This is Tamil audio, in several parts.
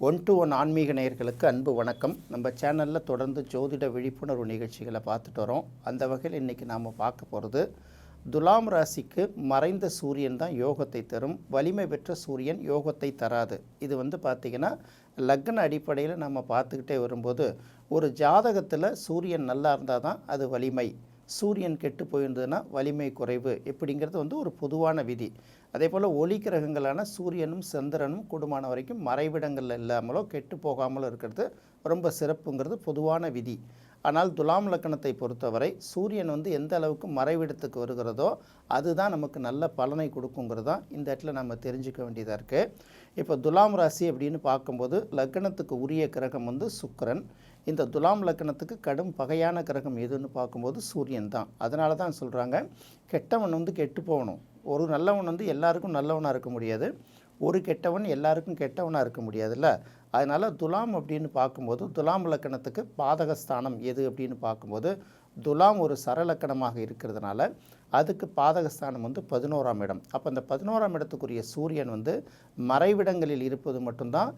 ஒன் டு ஒன் ஆன்மீக நேயர்களுக்கு அன்பு வணக்கம். நம்ம சேனலில் தொடர்ந்து ஜோதிட விழிப்புணர்வு நிகழ்ச்சிகளை பார்த்துட்டு வரோம். அந்த வகையில் இன்றைக்கி நாம் பார்க்க போகிறது துலாம் ராசிக்கு மறைந்த சூரியன் தான் யோகத்தை தரும். வலிமை பெற்ற சூரியன் யோகத்தை தராது. இது வந்து பார்த்திங்கன்னா லக்ன அடிப்படையில் நம்ம பார்த்துக்கிட்டே வரும்போது ஒரு ஜாதகத்தில் சூரியன் நல்லா இருந்தால் தான் அது வலிமை. சூரியன் கெட்டு போயிருந்ததுன்னா வலிமை குறைவு. இப்படிங்கிறது வந்து ஒரு பொதுவான விதி. அதே போல் ஒளி கிரகங்களான சூரியனும் சந்திரனும் கூடுமான வரைக்கும் மறைவிடங்களில் இல்லாமலோ கெட்டு போகாமலோ இருக்கிறது ரொம்ப சிறப்புங்கிறது பொதுவான விதி. ஆனால் துலாம் லக்கணத்தை பொறுத்தவரை சூரியன் வந்து எந்த அளவுக்கு மறைவிடத்துக்கு வருகிறதோ அதுதான் நமக்கு நல்ல பலனை கொடுக்குங்கிறது தான் இந்த இடத்துல நம்ம தெரிஞ்சுக்க வேண்டியதாக இருக்குது இப்போ துலாம் ராசி அப்படின்னு பார்க்கும்போது லக்னத்துக்கு உரிய கிரகம் வந்து சுக்கரன். இந்த துலாம் லக்கணத்துக்கு கடும் பகையான கிரகம் எதுன்னு பார்க்கும்போது சூரியன் தான். அதனால தான் சொல்கிறாங்க கெட்டவன் வந்து கெட்டு போகணும். ஒரு நல்லவன் வந்து எல்லாருக்கும் நல்லவனாக இருக்க முடியாது. ஒரு கெட்டவன் எல்லாருக்கும் கெட்டவனாக இருக்க முடியாதுல்ல? அதனால் துலாம் அப்படின்னு பார்க்கும்போது துலாம் லக்கணத்துக்கு பாதகஸ்தானம் எது அப்படின்னு பார்க்கும்போது துலாம் ஒரு சரலக்கணமாக இருக்கிறதுனால அதுக்கு பாதகஸ்தானம் வந்து பதினோராம் இடம். அப்போ அந்த பதினோராம் இடத்துக்குரிய சூரியன் வந்து மறைவிடங்களில் இருப்பது மட்டும்தான்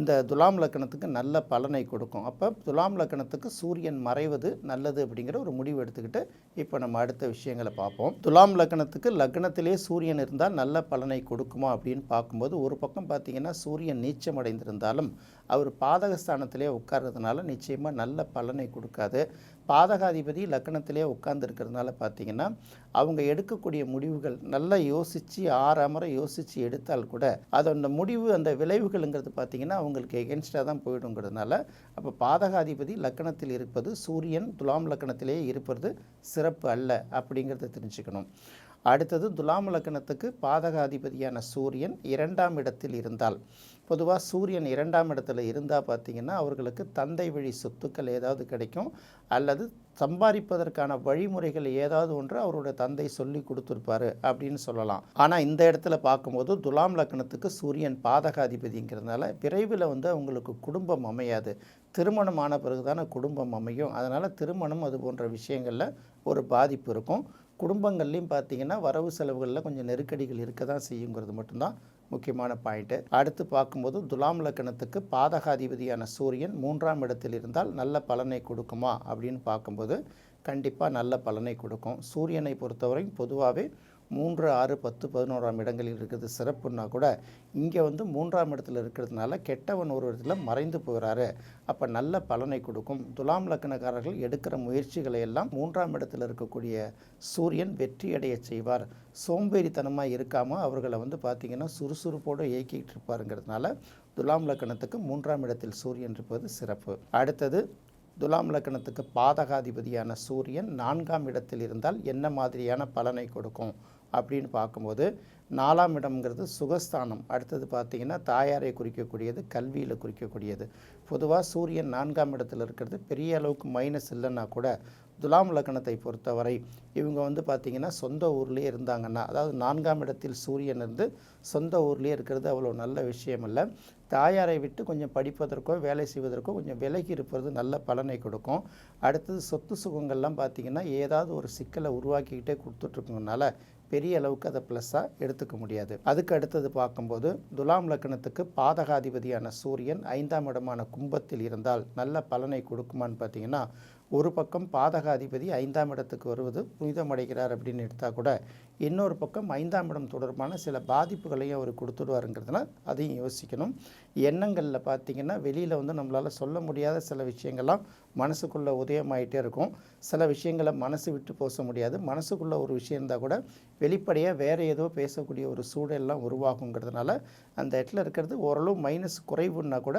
இந்த துலாம் லக்கணத்துக்கு நல்ல பலனை கொடுக்கும். அப்போ துலாம் லக்கணத்துக்கு சூரியன் மறைவது நல்லது அப்படிங்கிற ஒரு முடிவு எடுத்துக்கிட்டு இப்போ நம்ம அடுத்த விஷயங்களை பார்ப்போம். துலாம் லக்கணத்துக்கு லக்னத்திலே சூரியன் இருந்தால் நல்ல பலனை கொடுக்குமா அப்படின்னு பார்க்கும்போது ஒரு பக்கம் பார்த்தீங்கன்னா சூரியன் நீச்சம் அடைந்திருந்தாலும் அவர் பாதகஸ்தானத்திலே உட்கார்றதுனால நிச்சயமாக நல்ல பலனை கொடுக்காது. பாதகாதிபதி லக்கணத்திலே உட்கார்ந்துருக்கிறதுனால பார்த்தீங்கன்னா அவங்க எடுக்கக்கூடிய முடிவுகள் நல்லா யோசித்து ஆறாமரை யோசித்து எடுத்தால் கூட அது அந்த முடிவு அந்த விளைவுகள்ங்கிறது பார்த்திங்கன்னா அவங்களுக்கு எகென்ஸ்டாக தான் போயிடுங்கிறதுனால அப்போ பாதகாதிபதி லக்கணத்தில் இருப்பது சூரியன் துலாம் லக்கணத்திலேயே இருப்பது சிறப்பு அல்ல அப்படிங்கிறத தெரிஞ்சுக்கணும். அடுத்தது துலாம் லக்கணத்துக்கு பாதகாதிபதியான சூரியன் இரண்டாம் இடத்தில் இருந்தால் பொதுவாக சூரியன் இரண்டாம் இடத்துல இருந்தால் பார்த்திங்கன்னா அவர்களுக்கு தந்தை வழி சொத்துக்கள் ஏதாவது கிடைக்கும். அல்லது சம்பாதிப்பதற்கான வழிமுறைகள் ஏதாவது ஒன்று அவருடைய தந்தை சொல்லி கொடுத்துருப்பாரு அப்படின்னு சொல்லலாம். ஆனால் இந்த இடத்துல பார்க்கும்போது துலாம் லக்னத்துக்கு சூரியன் பாதகாதிபதிங்கிறதுனால விரைவில் வந்து அவங்களுக்கு குடும்பம் அமையாது. திருமணம் ஆன பிறகு தானே குடும்பம் அமையும். அதனால் திருமணம் அது போன்ற விஷயங்களில் ஒரு பாதிப்பு இருக்கும். குடும்பங்கள்லையும் பார்த்தீங்கன்னா வரவு செலவுகளில் கொஞ்சம் நெருக்கடிகள் இருக்க தான் செய்யுங்கிறது மட்டும்தான். முக்கியமான பாயிண்ட்டு அடுத்து பார்க்கும்போது துலாம் லக்கணத்துக்கு பாதகாதிபதியான சூரியன் மூன்றாம் இடத்தில் இருந்தால் நல்ல பலனை கொடுக்குமா அப்படின்னு பார்க்கும்போது கண்டிப்பாக நல்ல பலனை கொடுக்கும். சூரியனை பொறுத்தவரை பொதுவாகவே மூன்று ஆறு பத்து பதினோராம் இடங்களில் இருக்கிறது சிறப்புன்னா கூட இங்கே வந்து மூன்றாம் இடத்துல இருக்கிறதுனால கெட்டவன் ஒரு இடத்துல மறைந்து போகிறாரு அப்போ நல்ல பலனை கொடுக்கும். துலாம் லக்கணக்காரர்கள் எடுக்கிற முயற்சிகளை எல்லாம் மூன்றாம் இடத்துல இருக்கக்கூடிய சூரியன் வெற்றியடைய செய்வார். சோம்பேறித்தனமாக இருக்காமல் அவர்களை வந்து பார்த்திங்கன்னா சுறுசுறுப்போடு இயக்கிக்கிட்டு இருப்பாருங்கிறதுனால துலாம் லக்கணத்துக்கு மூன்றாம் இடத்தில் சூரியன் இருப்பது சிறப்பு. அடுத்தது துலாம் லக்கணத்துக்கு பாதகாதிபதியான சூரியன் நான்காம் இடத்தில் இருந்தால் என்ன மாதிரியான பலனை கொடுக்கும்? அப்படின்னு பார்க்கும்போது நாலாம் இடம்ங்கிறது சுகஸ்தானம். அடுத்தது பார்த்திங்கன்னா தாயாரை குறிக்கக்கூடியது கல்வியில் குறிக்கக்கூடியது. பொதுவாக சூரியன் நான்காம் இடத்துல இருக்கிறது. பெரிய அளவுக்கு மைனஸ் இல்லைன்னா கூட துலாம் லக்கணத்தை பொறுத்தவரை இவங்க வந்து பார்த்திங்கன்னா சொந்த ஊர்லேயே இருந்தாங்கன்னா அதாவது நான்காம் இடத்தில் சூரியன் இருந்து சொந்த ஊர்லேயே இருக்கிறது அவ்வளோ நல்ல விஷயம் இல்லை தாயாரை விட்டு கொஞ்சம் படிப்பதற்கோ வேலை செய்வதற்கோ கொஞ்சம் விலகி இருப்பது நல்ல பலனை கொடுக்கும். அடுத்தது சொத்து சுகங்கள்லாம் பார்த்திங்கன்னா ஏதாவது ஒரு சிக்கலை உருவாக்கிக்கிட்டே கொடுத்துட்ருக்கனால பெரிய அளவுக்கு அதை ப்ளஸ்ஸாக எடுத்துக்க முடியாது. அதுக்கு அடுத்தது பார்க்கும்போது துலாம் லக்னத்துக்கு பாதகாதிபதியான சூரியன் ஐந்தாம் இடமான கும்பத்தில் இருந்தால் நல்ல பலனை கொடுக்குமான்னு பார்த்தீங்கன்னா ஒரு பக்கம் பாதகாதிபதி ஐந்தாம் இடத்துக்கு வருவது புனிதமடைகிறார் அப்படின்னு எடுத்தால் கூட இன்னொரு பக்கம் ஐந்தாம் இடம் தொடர்பான சில பாதிப்புகளையும் அவர் கொடுத்துடுவாருங்கிறதுனா அதையும் யோசிக்கணும். எண்ணங்களில் பார்த்திங்கன்னா வெளியில் வந்து நம்மளால் சொல்ல முடியாத சில விஷயங்கள்லாம் மனசுக்குள்ளே உதயமாயிட்டே இருக்கும். சில விஷயங்களை மனசு விட்டு போச முடியாது. மனசுக்குள்ளே ஒரு விஷயம் இருந்தால் கூட வெளிப்படையாக வேறு ஏதோ பேசக்கூடிய ஒரு சூழல்லாம் உருவாகுங்கிறதுனால அந்த இடத்துல இருக்கிறது ஓரளவு மைனஸ் குறைவுன்னா கூட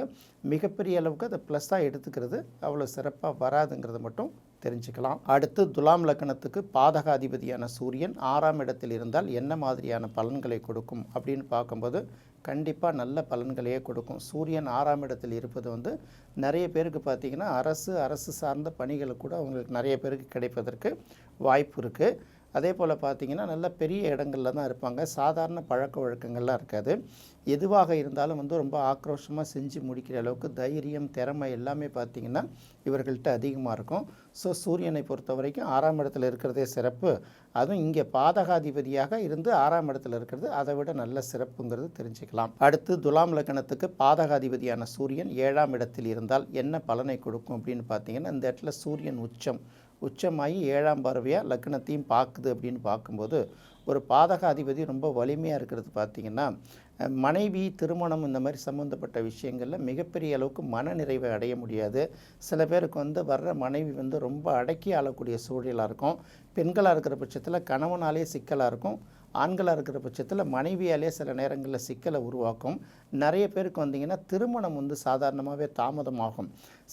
மிகப்பெரிய அளவுக்கு அதை ப்ளஸ்ஸாக எடுத்துக்கிறது அவ்வளோ சிறப்பாக வராதுங்கிறத மட்டும் தெரிஞ்சுக்கலாம். அடுத்து துலாம் லக்கணத்துக்கு பாதகாதிபதியான சூரியன் ஆறாம் இடத்தில் இருந்தால் என்ன மாதிரியான பலன்களை கொடுக்கும் அப்படின்னு பார்க்கும்போது கண்டிப்பாக நல்ல பலன்களையே கொடுக்கும். சூரியன் ஆறாம் இடத்தில் இருப்பது வந்து நிறைய பேருக்கு பார்த்திங்கன்னா அரசு அரசு சார்ந்த பணிகள் கூட அவங்களுக்கு நிறைய பேருக்கு கிடைப்பதற்கு வாய்ப்பு இருக்குது அதே போல் பார்த்தீங்கன்னா நல்ல பெரிய இடங்களில் தான் இருப்பாங்க. சாதாரண பழக்க வழக்கங்கள்லாம் இருக்காது. எதுவாக இருந்தாலும் வந்து ரொம்ப ஆக்ரோஷமாக செஞ்சு முடிக்கிற அளவுக்கு தைரியம் திறமை எல்லாமே பார்த்திங்கன்னா இவர்கள்ட்ட அதிகமாக இருக்கும். ஸோ சூரியனை பொறுத்த வரைக்கும் ஆறாம் இடத்துல இருக்கிறதே சிறப்பு. அதுவும் இங்கே பாதகாதிபதியாக இருந்து ஆறாம் இடத்துல இருக்கிறது. அதை விட நல்ல சிறப்புங்கிறது தெரிஞ்சுக்கலாம். அடுத்து துலாம் லக்னத்துக்கு பாதகாதிபதியான சூரியன் ஏழாம் இடத்தில் இருந்தால் என்ன பலனை கொடுக்கும் அப்படின்னு பார்த்தீங்கன்னா இந்த இடத்துல சூரியன் உச்சம். உச்சமாகி ஏழாம் பார்வையாக லக்னத்தையும் பார்க்குது அப்படின்னு பார்க்கும்போது ஒரு பாதக அதிபதி ரொம்ப வலிமையாக இருக்கிறது பார்த்திங்கன்னா மனைவி திருமணம் இந்த மாதிரி சம்மந்தப்பட்ட விஷயங்களில் மிகப்பெரிய அளவுக்கு மன நிறைவை அடைய முடியாது. சில பேருக்கு வந்து வர்ற மனைவி வந்து ரொம்ப அடக்கி ஆளக்கூடிய சூழலாக இருக்கும். பெண்களாக இருக்கிற பட்சத்தில் கணவனாலே சிக்கலாக இருக்கும் ஆண்களாக இருக்கிற பட்சத்தில் மனைவியாலே சில நேரங்களில் சிக்கலை உருவாக்கும். நிறைய பேருக்கு வந்தீங்கன்னா திருமணம் வந்து சாதாரணமாகவே தாமதமாகும்.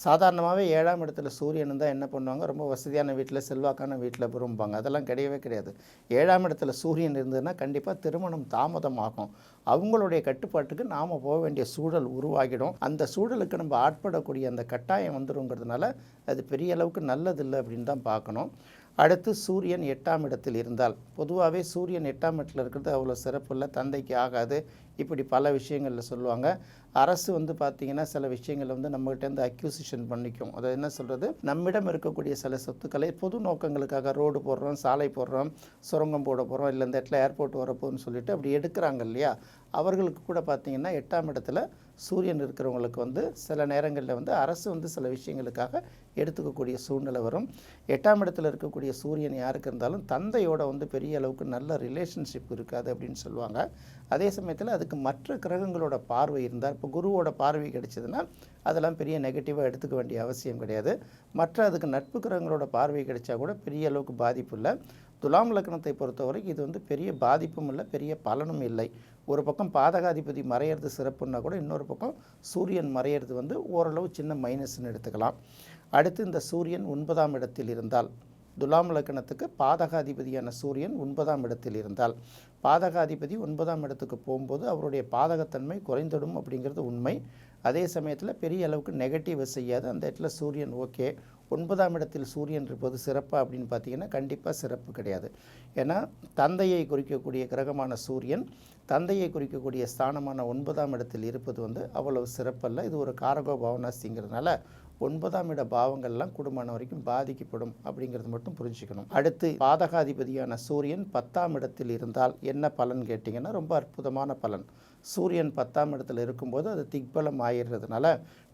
சாதாரணமாகவே ஏழாம் இடத்துல சூரியன் இருந்தால் என்ன பண்ணுவாங்க? ரொம்ப வசதியான வீட்டில் செல்வாக்கான வீட்டில் விரும்புவாங்க. அதெல்லாம் கிடையவே கிடையாது. ஏழாம் இடத்துல சூரியன் இருந்ததுன்னா கண்டிப்பாக திருமணம் தாமதமாகும். அவங்களுடைய கட்டுப்பாட்டுக்கு நாம் போக வேண்டிய சூழல் உருவாகிடும். அந்த சூழலுக்கு நம்ம ஆட்படக்கூடிய அந்த கட்டாயம் வந்துருங்கிறதுனால அது பெரிய அளவுக்கு நல்லதில்லை அப்படின்னு தான் பார்க்கணும். அடுத்து சூரியன் எட்டாம் இடத்தில் இருந்தால். பொதுவாகவே சூரியன் எட்டாம் இடத்துல இருக்கிறது அவ்வளோ சிறப்பு இல்லை தந்தைக்கு ஆகாது. இப்படி பல விஷயங்களில் சொல்லுவாங்க. அரசு வந்து பார்த்திங்கன்னா சில விஷயங்களை வந்து நம்மகிட்டேருந்து அக்யூசிஷன் பண்ணிக்கும். அதை என்ன சொல்கிறது நம்மிடம் இருக்கக்கூடிய சில சொத்துக்களை பொது நோக்கங்களுக்காக ரோடு போடுறோம் சாலை போடுறோம் சுரங்கம் போட போகிறோம் இல்லை இந்த இடத்துல ஏர்போர்ட் வரப்போகுதுன்னு சொல்லிட்டு அப்படி எடுக்கிறாங்க இல்லையா? அவர்களுக்கு கூட பார்த்திங்கன்னா எட்டாம் இடத்துல சூரியன் இருக்கிறவங்களுக்கு வந்து சில நேரங்களில் வந்து அரசு வந்து சில விஷயங்களுக்காக எடுத்துக்கக்கூடிய சூழ்நிலை வரும். எட்டாம் இடத்துல இருக்கக்கூடிய சூரியன் யாருக்கு இருந்தாலும் தந்தையோட வந்து பெரிய அளவுக்கு நல்ல ரிலேஷன்ஷிப் இருக்காது அப்படின்னு சொல்லுவாங்க. அதே சமயத்தில் அதுக்கு மற்ற கிரகங்களோட பார்வை இருந்தால் இப்போ குருவோட பார்வை கிடைச்சதுன்னா அதெல்லாம் பெரிய நெகட்டிவாக எடுத்துக்க வேண்டிய அவசியம் கிடையாது. மற்ற அதுக்கு நட்பு கிரகங்களோட பார்வை கிடைச்சா கூட பெரிய அளவுக்கு பாதிப்பு இல்லை. துலாம் லக்னத்தை பொறுத்தவரைக்கும் இது வந்து பெரிய பாதிப்பும் இல்லை பெரிய பலனும் இல்லை. ஒரு பக்கம் பாதகாதிபதி மறையிறது சிறப்புன்னா கூட இன்னொரு பக்கம் சூரியன் மறையிறது வந்து ஓரளவு சின்ன மைனஸ்னு எடுத்துக்கலாம். அடுத்து இந்த சூரியன் ஒன்பதாம் இடத்தில் இருந்தால் துலாம் லக்னத்துக்கு பாதகாதிபதியான சூரியன் ஒன்பதாம் இடத்தில் இருந்தால் பாதகாதிபதி ஒன்பதாம் இடத்துக்கு போகும்போது அவருடைய பாதகத்தன்மை குறைந்துடும் அப்படிங்கிறது உண்மை. அதே சமயத்தில் பெரிய அளவுக்கு நெகட்டிவை செய்யாது. அந்த இடத்துல சூரியன் ஓகே ஒன்பதாம் இடத்தில் சூரியன் இருப்பது சிறப்பாக அப்படின்னு பார்த்தீங்கன்னா கண்டிப்பாக சிறப்பு கிடையாது. ஏன்னா தந்தையை குறிக்கக்கூடிய கிரகமான சூரியன் தந்தையை குறிக்கக்கூடிய ஸ்தானமான ஒன்பதாம் இடத்தில் இருப்பது வந்து அவ்வளவு சிறப்பல்ல. இது ஒரு காரகோ பவனாசிங்கிறதுனால ஒன்பதாம் இட பாவங்கள்லாம் குடும்பம் வரைக்கும் பாதிக்கப்படும் அப்படிங்கிறது மட்டும் புரிஞ்சுக்கணும். அடுத்து பாதகாதிபதியான சூரியன் பத்தாம் இடத்தில் இருந்தால் என்ன பலன் கேட்டிங்கன்னா ரொம்ப அற்புதமான பலன். சூரியன் பத்தாம் இடத்துல இருக்கும்போது அது திக்பலம் ஆயிடுறதுனால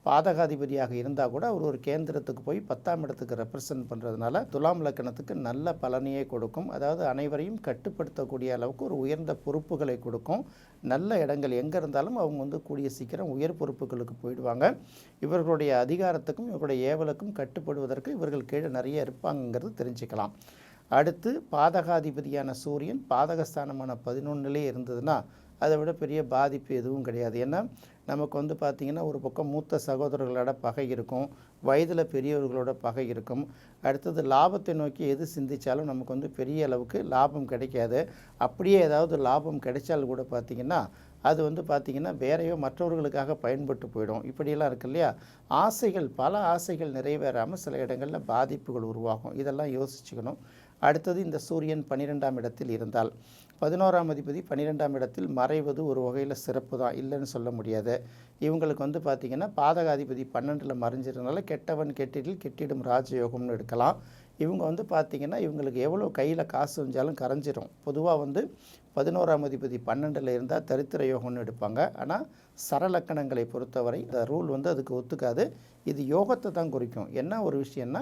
பாதகாதிபதியாக இருந்தால் கூட அவர் ஒரு கேந்திரத்துக்கு போய் பத்தாம் இடத்துக்கு ரெப்ரசன்ட் பண்ணுறதுனால துலாம் லக்கணத்துக்கு நல்ல பலனையே கொடுக்கும். அதாவது அனைவரையும் கட்டுப்படுத்தக்கூடிய அளவுக்கு ஒரு உயர்ந்த பொறுப்புகளை கொடுக்கும். நல்ல இடங்கள் எங்கே இருந்தாலும் அவங்க வந்து கூடிய சீக்கிரம் உயர் பொறுப்புகளுக்கு போயிடுவாங்க. இவர்களுடைய அதிகாரத்துக்கும் இவர்களுடைய ஏவலுக்கும் கட்டுப்படுவதற்கு இவர்கள் கீழே நிறைய இருப்பாங்கங்கிறது தெரிஞ்சுக்கலாம். அடுத்து பாதகாதிபதியான சூரியன் பாதகஸ்தானமான பதினொன்றுலேயே இருந்ததுன்னா அதை விட பெரிய பாதிப்பு எதுவும் கிடையாது. ஏன்னா நமக்கு வந்து பார்த்திங்கன்னா ஒரு பக்கம் மூத்த சகோதரர்களோட பகை இருக்கும் வயதில் பெரியவர்களோட பகை இருக்கும். அடுத்தது லாபத்தை நோக்கி எது சிந்திச்சாலும் நமக்கு வந்து பெரிய அளவுக்கு லாபம் கிடைக்காது. அப்படியே ஏதாவது லாபம் கிடைச்சால் கூட பார்த்திங்கன்னா அது வந்து பார்த்திங்கன்னா வேறையோ மற்றவர்களுக்காக பயன்பட்டு போயிடும். இப்படியெல்லாம் இருக்கு இல்லையா? ஆசைகள் பல ஆசைகள் நிறைவேறாமல் சில இடங்களில் பாதிப்புகள் உருவாகும். இதெல்லாம் யோசிச்சுக்கணும். அடுத்தது இந்த சூரியன் பன்னிரெண்டாம் இடத்தில் இருந்தால். பதினோராம் அதிபதி பன்னிரெண்டாம் இடத்தில் மறைவது ஒரு வகையில் சிறப்பு தான். இல்லைன்னு சொல்ல முடியாது. இவங்களுக்கு வந்து பார்த்திங்கன்னா பாதகாதிபதி பன்னெண்டில் மறைஞ்சிருந்தனால கெட்டவன் கெட்டிடில் கெட்டிடும் ராஜயோகம்னு எடுக்கலாம். இவங்க வந்து பார்த்திங்கன்னா இவங்களுக்கு எவ்வளோ கையில் காசு வந்தாலும் கரைஞ்சிரும். பொதுவாக வந்து பதினோராம் அதிபதி பன்னெண்டில் இருந்தால் தரித்திர யோகம்னு எடுப்பாங்க. ஆனால் சரலக்கணங்களை பொறுத்தவரை இந்த ரூல் வந்து அதுக்கு ஒத்துக்காது. இது யோகத்தை தான் குறிக்கும். என்ன ஒரு விஷயம்னா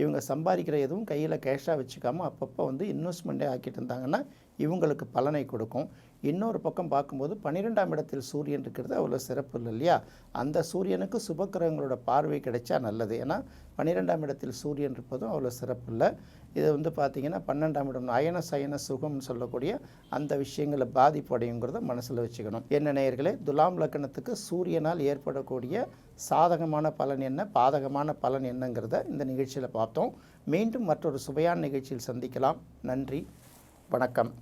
இவங்க சம்பாதிக்கிற எதுவும் கையில் கேஷாக வச்சுக்காமல் அப்பப்போ வந்து இன்வெஸ்ட்மெண்ட்டே ஆக்கிட்டு இருந்தாங்கன்னா இவங்களுக்கு பலனை கொடுக்கும். இன்னொரு பக்கம் பார்க்கும்போது பன்னிரெண்டாம் இடத்தில் சூரியன் இருக்கிறது அவ்வளோ சிறப்பு இல்லை இல்லையா? அந்த சூரியனுக்கு சுபக்கிரகங்களோட பார்வை கிடைச்சா நல்லது. ஏன்னா பன்னிரெண்டாம் இடத்தில் சூரியன் இருப்பதும் அவ்வளோ சிறப்பு இல்லை. இது வந்து பார்த்திங்கன்னா பன்னெண்டாம் இடம் அயன சயன சுகம்னு சொல்லக்கூடிய அந்த விஷயங்களை பாதிப்பு அடையுங்கிறத மனசில் வச்சுக்கணும். என்ன நேயர்களே துலாம் லக்கணத்துக்கு சூரியனால் ஏற்படக்கூடிய சாதகமான பலன் என்ன? பாதகமான பலன் என்னங்கிறத இந்த நிகழ்ச்சியில் பார்த்தோம். மீண்டும் மற்றொரு சுவையான நிகழ்ச்சியில் சந்திக்கலாம். நன்றி. வணக்கம்.